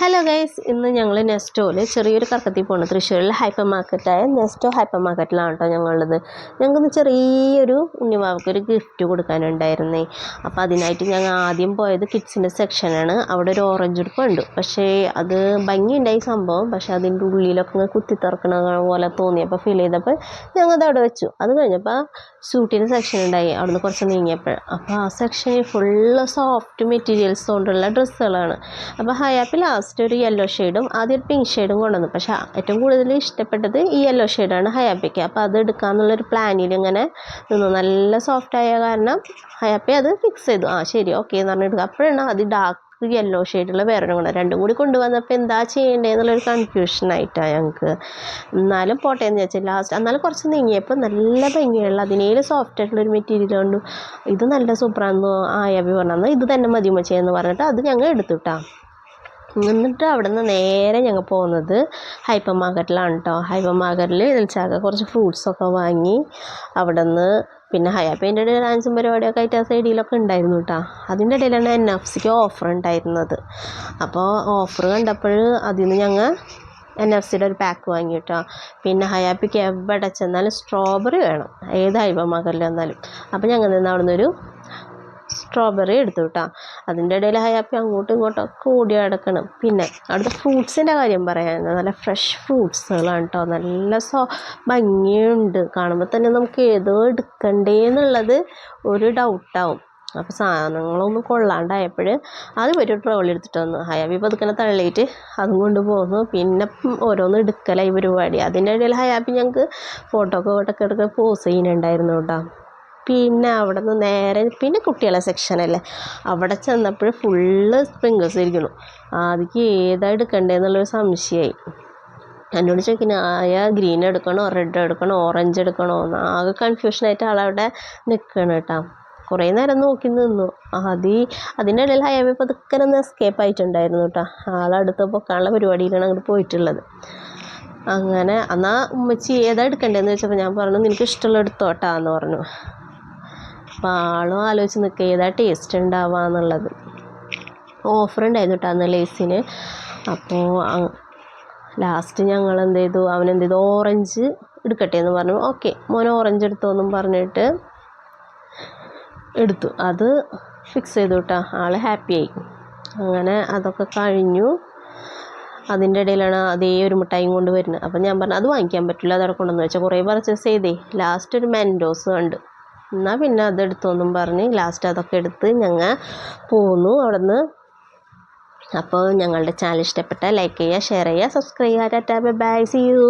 Hello guys ഇന്ന് ഞങ്ങൾ നെസ്റ്റോയിൽ ചെറിയൊരു കറക്കത്തിൽ പോകണം തൃശ്ശൂരിൽ ഹൈപ്പർ മാർക്കറ്റായ നെസ്റ്റോ ഹൈപ്പർ മാർക്കറ്റിലാണ് കേട്ടോ ഞങ്ങളുള്ളത്. ഞങ്ങൾക്കൊന്ന് ചെറിയൊരു ഉണ്ണിവാവക്ക് ഒരു ഗിഫ്റ്റ് കൊടുക്കാനുണ്ടായിരുന്നേ. അപ്പോൾ അതിനായിട്ട് ഞങ്ങൾ ആദ്യം പോയത് കിഡ്സിന്റെ സെക്ഷനാണ് അവിടെ ഒരു ഓറഞ്ച് ഉടുപ്പ് ഉണ്ട് പക്ഷേ അത് ഭംഗിയുണ്ടായി സംഭവം. പക്ഷേ അതിന്റെ ഉള്ളിലൊക്കെ ഇങ്ങനെ കുത്തി തുറക്കണ പോലെ തോന്നിയപ്പോൾ ഫീൽ ചെയ്തപ്പോൾ ഞങ്ങൾ അത് അവിടെ വെച്ചു. അത് കഴിഞ്ഞപ്പോൾ സൂട്ടിന്റെ സെക്ഷൻ ഉണ്ടായി. അവിടുന്ന് കുറച്ച് നീങ്ങിയപ്പോൾ അപ്പോൾ ആ സെക്ഷനിൽ ഫുള്ള് സോഫ്റ്റ് മെറ്റീരിയൽസ് കൊണ്ടുള്ള ഡ്രസ്സുകളാണ്. അപ്പോൾ ഹയാപ്പിൽ ലാസ്റ്റ് ഒരു യെല്ലോ ഷെയ്ഡും ആദ്യം ഒരു പിങ്ക് ഷെയ്ഡും കൊണ്ടുവന്നു. പക്ഷേ ഏറ്റവും കൂടുതൽ ഇഷ്ടപ്പെട്ടത് ഈ യെല്ലോ ഷെയ്ഡാണ് ഹയാപ്പിക്ക്. അപ്പോൾ അത് എടുക്കാമെന്നുള്ളൊരു പ്ലാനിൽ ഇങ്ങനെ നിന്നു. നല്ല സോഫ്റ്റ് ആയ കാരണം ഹയാപ്പി അത് ഫിക്സ് ചെയ്തു. ആ ശരി ഓക്കെ എന്ന് പറഞ്ഞു എടുക്കുക അപ്പോഴാണ് അത് ഡാർക്ക് യെല്ലോ ഷെയ്ഡുള്ള വേറെ കൊണ്ട് രണ്ടും കൂടി കൊണ്ടുവന്നപ്പോൾ എന്താ ചെയ്യേണ്ടതെന്നുള്ളൊരു കൺഫ്യൂഷനായിട്ടാണ് ഞങ്ങൾക്ക് എന്നാലും പോട്ടെ എന്ന് വെച്ചാൽ ലാസ്റ്റ് എന്നാലും കുറച്ച് നീങ്ങിയപ്പോൾ നല്ല ഭംഗിയുള്ള അതിനേലും സോഫ്റ്റ് ആയിട്ടുള്ള ഒരു മെറ്റീരിയൽ കൊണ്ട്. ഇത് നല്ല സൂപ്പറാണെന്ന് ആയവി പറഞ്ഞു. ഇത് തന്നെ മതി മച്ചയെന്ന് പറഞ്ഞിട്ട് അത് ഞങ്ങൾ എടുത്തുട്ടാ എന്നിട്ട് അവിടെ നിന്ന് നേരെ ഞങ്ങൾ പോകുന്നത് ഹൈപ്പർ മാർക്കറ്റിലാണ് കേട്ടോ ഹൈപ്പർ മാർക്കറ്റിൽ ഇതിൽച്ചാക്ക കുറച്ച് ഫ്രൂട്ട്സൊക്കെ വാങ്ങി അവിടെ നിന്ന് പിന്നെ ഹയാപ്പേന്റെ ഇടയിൽ ഡാൻസും പരിപാടിയൊക്കെ ആയിട്ട് ആ സൈഡിലൊക്കെ ഉണ്ടായിരുന്നു കേട്ടോ അതിന്റെ ഇടയിലാണ് എൻ എഫ് സിക്ക് ഓഫർ ഉണ്ടായിരുന്നത് അപ്പോൾ ഓഫർ കണ്ടപ്പോൾ അതിൽ നിന്ന് ഞങ്ങൾ എൻ എഫ് സിയുടെ ഒരു പാക്ക് വാങ്ങി കേട്ടോ പിന്നെ ഹയാപ്പിക്ക് എവിടെ ചെന്നാലും സ്ട്രോബെറി വേണം. ഏത് ഹൈബ മകളിൽ വന്നാലും. അപ്പോൾ ഞങ്ങൾ നിന്ന് അവിടെ നിന്നൊരു സ്ട്രോബെറി എടുത്തു കേട്ടോ അതിന്റെ ഇടയിൽ ഹയാപ്പി അങ്ങോട്ടും ഇങ്ങോട്ടും ഒക്കെ ഓടി കിടക്കണം പിന്നെ അവിടുത്തെ ഫ്രൂട്ട്സിന്റെ കാര്യം പറയാൻ നല്ല ഫ്രഷ് ഫ്രൂട്ട്സുകളാണ് കേട്ടോ നല്ല സോ ഭംഗിയുണ്ട്. കാണുമ്പോൾ തന്നെ നമുക്ക് ഏതോ എടുക്കണ്ടേ എന്നുള്ളത് ഒരു ഡൗട്ടാവും അപ്പോൾ സാധനങ്ങളൊന്നും കൊള്ളാണ്ടായപ്പോൾ അത് ഒരു ട്രോളി എടുത്തിട്ട് വന്നു. ഹയാബി പതുക്കനെ തള്ളിയിട്ട് അതും കൊണ്ട് പോന്നു. പിന്നെ ഓരോന്ന് എടുക്കലായി പരിപാടി. അതിന്റെ ഇടയിൽ ഹയാബി ഞങ്ങൾക്ക് ഫോട്ടോ ഒക്കെ ഇടയ്ക്ക് ഇടയ്ക്ക് പോസ് ചെയ്യുന്നുണ്ടായിരുന്നു കേട്ടോ പിന്നെ അവിടെ നിന്ന് നേരെ പിന്നെ കുട്ടികളെ സെക്ഷനല്ലേ അവിടെ ചെന്നപ്പോൾ ഫുള്ള് സ്പ്രിങ്കിൾസ് ഇരിക്കുന്നു. ആദ്യം ഏതാണ് എടുക്കണ്ടേന്നുള്ളൊരു സംശയമായി എന്നോട് ചോദിക്കുന്നു ആയ ഗ്രീൻ എടുക്കണോ റെഡ് എടുക്കണോ ഓറഞ്ച് എടുക്കണോ? എന്ന് ആകെ കൺഫ്യൂഷനായിട്ട് ആളവിടെ നിൽക്കണം കേട്ടോ. കുറേ നേരം നോക്കി നിന്നു. ആദ്യം അതിന്റെ ഇടയിൽ ഹൈവേ പതുക്കെ ഒന്ന് എസ്കേപ്പ് ആയിട്ടുണ്ടായിരുന്നു കേട്ടോ. ആളടുത്ത് പൊക്കാനുള്ള പരിപാടിയിലാണ് അങ്ങോട്ട് പോയിട്ടുള്ളത്. അങ്ങനെ എന്നാൽ ഉമ്മച്ചി ഏതാ എടുക്കണ്ടേന്ന് വെച്ചപ്പോൾ ഞാൻ പറഞ്ഞു നിനക്ക് ഇഷ്ടമുള്ള എടുത്തോട്ടാ എന്ന് പറഞ്ഞു. അപ്പോൾ ആളും ആലോചിച്ച് നിൽക്കുക ഏതാ ടേസ്റ്റ് ഉണ്ടാവുക എന്നുള്ളത്. ഓഫർ ഉണ്ടായിരുന്നു കേട്ടോ അന്ന് ലേസിന്. അപ്പോൾ ലാസ്റ്റ് ഞങ്ങൾ എന്ത് ചെയ്തു അവൻ എന്ത് ചെയ്തു ഓറഞ്ച് എടുക്കട്ടെ എന്ന് പറഞ്ഞു. ഓക്കെ മോൻ ഓറഞ്ച് എടുത്തോന്നും പറഞ്ഞിട്ട് എടുത്തു. അത് ഫിക്സ് ചെയ്തു കേട്ടോ ആൾ ആയി. അങ്ങനെ അതൊക്കെ കഴിഞ്ഞു. അതിന്റെ ഇടയിലാണ് അതേ ഒരു മിഠായിയും കൊണ്ട് വരുന്നത്. അപ്പം ഞാൻ പറഞ്ഞു അത് വാങ്ങിക്കാൻ പറ്റില്ല അതവിടെ കൊണ്ടുവന്ന് വെച്ചാൽ കുറേ പർച്ചേസ് ചെയ്തേ. ലാസ്റ്റ് ഒരു മെൻഡോസ് ഉണ്ട് എന്നാൽ പിന്നെ അതെടുത്തോന്നും പറഞ്ഞ് ലാസ്റ്റ് അതൊക്കെ എടുത്ത് ഞങ്ങൾ പോന്നു അവിടെ നിന്ന് അപ്പോൾ ഞങ്ങളുടെ ചാനൽ ഇഷ്ടപ്പെട്ടാൽ ലൈക്ക് ചെയ്യുക ഷെയർ ചെയ്യുക സബ്സ്ക്രൈബ് ചെയ്യുക. Tata bye bye see you